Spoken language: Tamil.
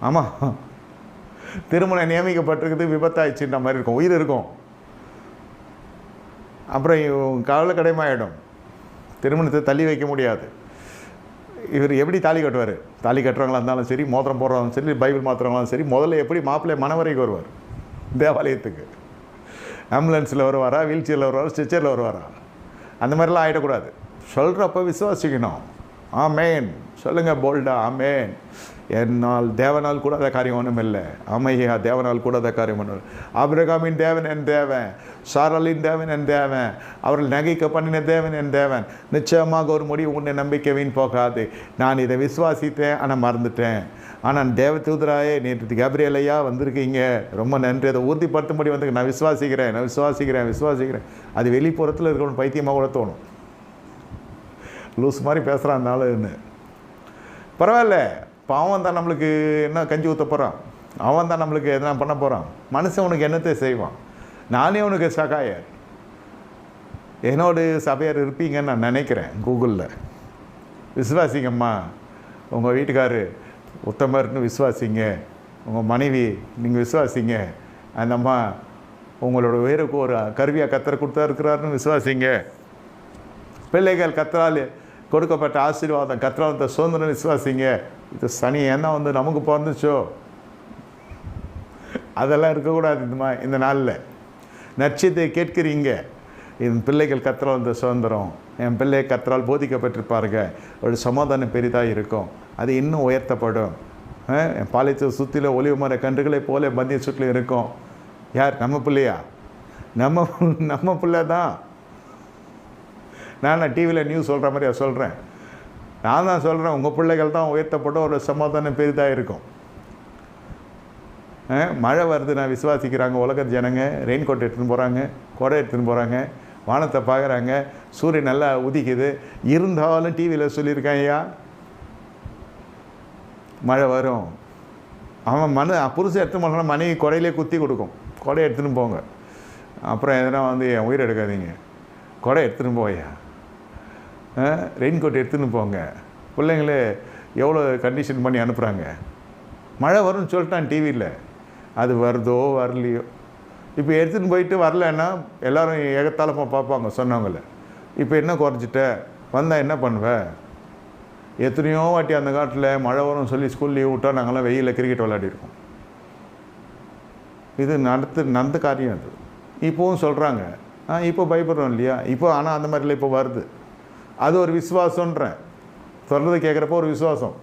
ஆமாம் திருமணம் நியமிக்கப்பட்டிருக்குது விபத்தாயிடுச்சுன்ற மாதிரி இருக்கும். உயிர் இருக்கும். அப்புறம் இவன் கவலை கடைமாயிடும் திருமணத்தை தள்ளி வைக்க முடியாது. இவர் எப்படி தாலி கட்டுவார்? தாலி கட்டுறவங்களா இருந்தாலும் சரி மோதிரம் போடுறவங்களும் சரி பைபிள் மாத்துறவங்களும் சரி முதல்ல எப்படி மாப்பிள்ளை மனவரைக்கு வருவார்? தேவாலயத்துக்கு. ஆம்புலன்ஸில் வருவாரா வீல் சேரில் வருவாரா ஸ்ட்ரெச்சரில் வருவாரா? அந்த மாதிரிலாம் ஆகிடக்கூடாது சொல்கிறப்ப விசுவாசிக்கணும். ஆமேன். சொல்லுங்கள் போல்டா ஆமேன். என்னால் தேவனால் கூடாத காரியம் ஒன்றும் இல்லை அமையா தேவனால் கூடாத காரியம் ஒன்றும் அபிரகாமின் தேவன் என் தேவன். சாரலின் தேவன் என் தேவன். அவர்கள் நகைக்க பண்ணின தேவன் என் தேவன். நிச்சயமாக ஒரு முடிவு உன்னை நம்பிக்கை வீண் போகாது. நான் இதை விசுவாசித்தேன் ஆனால் மறந்துட்டேன். ஆனால் தேவ தூதராயே நேற்று கேப்ரியலையா வந்திருக்கீங்க. ரொம்ப நன்றி. அதை உறுதிப்படுத்தும்படி வந்து நான் விசுவாசிக்கிறேன் நான் விசுவாசிக்கிறேன் விசுவாசிக்கிறேன். அது வெளிப்புறத்தில் இருக்கணும் பைத்தியமாக கூட தோணும். லூஸ் மாதிரி பேசுகிறான் அந்த ஆளுன்னு பரவாயில்ல. பாவம் தான் நம்மளுக்கு என்ன கஞ்சி ஊற்ற போகிறான் அவன் தான் நம்மளுக்கு எதனா பண்ண போகிறான் மனுஷன் உனக்கு என்னத்தை செய்வான்? நானே உனக்கு சகாயர். என்னோடு சபையார் இருப்பீங்கன்னு நான் நினைக்கிறேன் கூகுளில். விசுவாசிங்கம்மா உங்கள் வீட்டுக்காரு உத்தமர்னு விசுவாசிங்க. உங்கள் மனைவி நீங்கள் விசுவாசிங்க. அந்த அம்மா உங்களோட உயிருக்கு ஒரு கருவியாக கத்தரை கொடுத்தா இருக்கிறாருன்னு விசுவாசிங்க. பிள்ளைகள் கத்தரால் கொடுக்கப்பட்ட ஆசீர்வாதம் கத்தரால் சுதந்திரம் விசுவாசிங்க. இது சனி என்ன வந்து நமக்கு பிறந்துச்சோ? அதெல்லாம் இருக்கக்கூடாது இந்த மா இந்த நாளில். நட்சத்தை கேட்கிறீங்க. என் பிள்ளைகள் கத்தரால் வந்த சுதந்திரம். என் பிள்ளை கத்தரால் போதிக்கப்பட்டிருப்பாருங்க. ஒரு சமாதானம் பெரிதாக இருக்கும். அது இன்னும் உயர்த்தப்படும். என் பாலைச்ச சுற்றில ஒளிவு மர கன்றுகளை போல பந்திய சுற்றிலும் இருக்கும். யார்? நம்ம பிள்ளையா? நம்ம நம்ம பிள்ளை தான் நான் டிவியில் நியூஸ் சொல்கிற மாதிரியா சொல்கிறேன் நான் தான் சொல்கிறேன் உங்கள் பிள்ளைகள் தான் உயர்த்தப்பட்ட ஒரு சமாதானம் பெரிதாக இருக்கும். மழை வருது நான் விசுவாசிக்கிறாங்க உலக ஜனங்க ரெயின் கோட் எடுத்துன்னு போகிறாங்க கொடை எடுத்துன்னு போகிறாங்க வானத்தை பார்க்குறாங்க சூரியன் நல்லா உதிக்குது. இருந்தாலும் டிவியில் சொல்லியிருக்கான் ஐயா மழை வரும். அவன் மனு புருஷன் எடுத்துன்னு போனா மனைவி கொடையிலே குத்தி கொடுக்கும். கொடை எடுத்துன்னு போங்க. அப்புறம் எதனா வந்து என் உயிர் எடுக்காதீங்க. கொடை எடுத்துன்னு போயா ரெயின் கோட் எடுத்துன்னு போங்க. பிள்ளைங்களே எவ்வளோ கண்டிஷன் பண்ணி அனுப்புகிறாங்க மழை வரும்னு சொல்லிட்டான் டிவியில் அது வருதோ வரலையோ. இப்போ எடுத்துன்னு போயிட்டு வரலன்னா எல்லோரும் ஏகத்தாளமாக பார்ப்பாங்க சொன்னவங்கள. இப்போ என்ன குறைஞ்சிட்ட? வந்தால் என்ன பண்ணுவ? எத்தனையோ வாட்டி அந்த காட்டில் மழை வரும்னு சொல்லி ஸ்கூல் லீவ் விட்டா நாங்கள்லாம் வெயிலில் கிரிக்கெட் விளையாடிருக்கோம். இது நடத்து நடந்த காரியம் அது. இப்போவும் சொல்கிறாங்க ஆ இப்போ பயப்படுறோம் இல்லையா? இப்போ ஆனால் அந்த மாதிரிலாம் இப்போ வருது. அது ஒரு விசுவாசன்றேன் சொல்கிறத கேட்குறப்போ ஒரு விசுவாசம்.